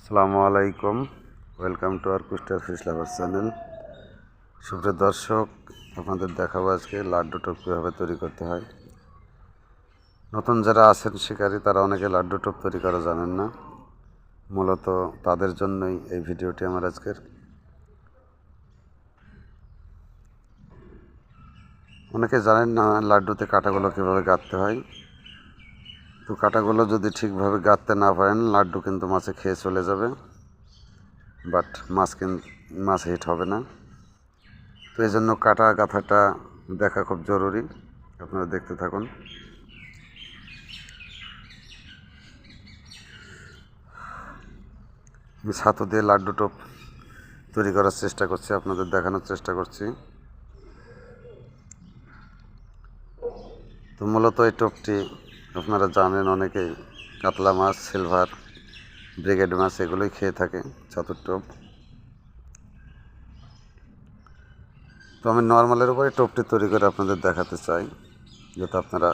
আসসালামু আলাইকুম। Welcome to আর কুস্টার ফিশ লাভার চ্যানেল সুপ্রিয় দর্শক, আপনাদের দেখাবো আজকে লাড্ডু টপ কীভাবে তৈরি করতে হয়। নতুন যারা আছেন শিকারী, তারা অনেকে লাড্ডু টপ তৈরি করা জানেন না। মূলত তাদের জন্যই এই ভিডিওটি আমার আজকের। অনেকে জানেন না লাড্ডুতে কাঁটাগুলো কীভাবে গাঁথতে হয়। তো কাঁটাগুলো যদি ঠিকভাবে গাঁথতে না পারেন, লাড্ডু কিন্তু মাছে খেয়ে চলে যাবে। বাট মাছ কিন্তু মাছ হিট হবে না। তো এই জন্য কাটা গাঁথাটা দেখা খুব জরুরি। আপনারা দেখতে থাকুন। আমি ছাতু দিয়ে লাড্ডু টোপ তৈরি করার চেষ্টা করছি, আপনাদের দেখানোর চেষ্টা করছি। তো মূলত এই টোপটি আপনারা জানেন অনেকেই কাতলা মাছ, সিলভার, ব্রিগেড মাছ এগুলোই খেয়ে থাকে টোপ তো আমি নর্মালের উপরে টোপটি তৈরি করে আপনাদের দেখাতে চাই, যাতে আপনারা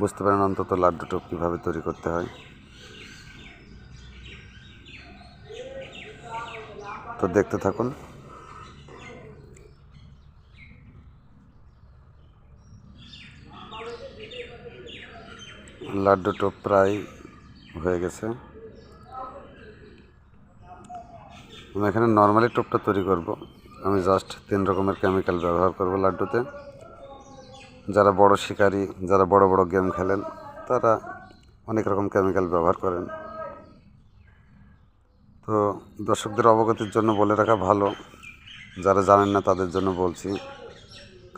বুঝতে পারেন অন্তত লাড্ডু টোপ কীভাবে তৈরি করতে হয়। তো দেখতে থাকুন। লাড্ডু টোপ প্রায় হয়ে গেছে। আমি এখানে নর্মালি টোপটা তৈরি করব। আমি জাস্ট তিন রকমের কেমিক্যাল ব্যবহার করব লাড্ডুতে। যারা বড় শিকারী, যারা বড় বড় গেম খেলেন, তারা অনেক রকম কেমিক্যাল ব্যবহার করেন। তো দর্শকদের অবগতির জন্য বলে রাখা ভালো। যারা জানেন না তাদের জন্য বলছি।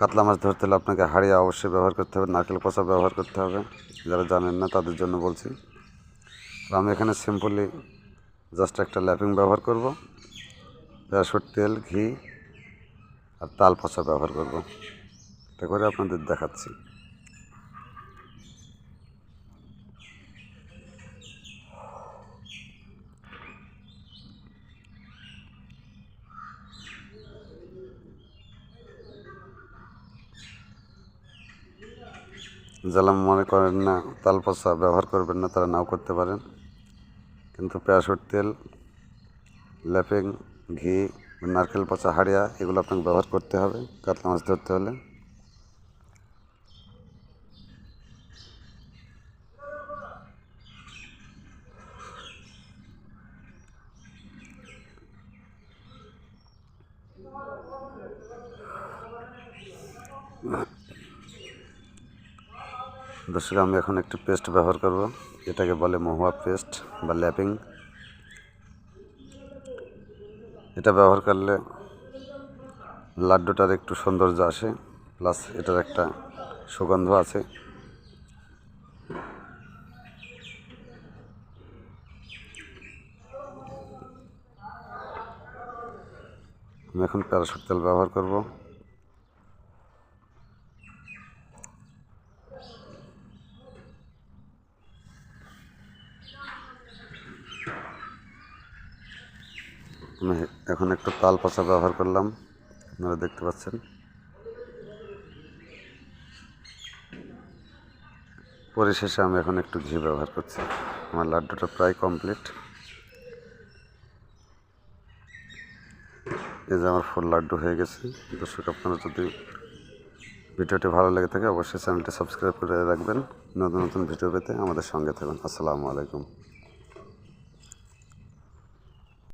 কাতলা মাছ ধরতে হলে আপনাকে হাড়িয়া অবশ্যই ব্যবহার করতে হবে, নারকেল পচা ব্যবহার করতে হবে। যারা জানেন না, তাদের জন্য বলছি। আমি এখানে সিম্পলি জাস্ট একটা ল্যাপিং ব্যবহার করব। রসুর তেল, ঘি আর তাল পচা ব্যবহার করব। এটা করে আপনাদের দেখাচ্ছি। যারা মনে করেন না, তাল পচা ব্যবহার করবেন না, তারা নাও করতে পারেন। কিন্তু পেঁয়াজুর তেল ল্যাপিং ঘি, নারকেল পচা হাড়িয়া, এগুলো আপনাকে ব্যবহার করতে হবে, কাতলা মাছ ধরতে হলে। দর্শক, আমি এখন একটি পেস্ট ব্যবহার করব। এটাকে বলে মহুয়া পেস্ট বা ল্যাপিং। এটা ব্যবহার করলে লাড্ডুটার একটু সৌন্দর্য আসে, প্লাস এটার একটা সুগন্ধ আছে। আমি এখন প্যারাশুট তেল ব্যবহার করব। আমি এখন একটু তাল পাচা ব্যবহার করলাম, আপনারা দেখতে পাচ্ছেন। পরিশেষে আমি এখন একটু ঘি ব্যবহার করছি। আমার লাড্ডুটা প্রায় কমপ্লিট। এই যে আমার ফুল লাড্ডু হয়ে গেছে। দর্শক, আপনারা যদি ভিডিওটি ভালো লেগে থাকে, অবশ্যই চ্যানেলটি সাবস্ক্রাইব করে রাখবেন। নতুন নতুন ভিডিও পেতে আমাদের সঙ্গে থাকুন। আসসালামু আলাইকুম।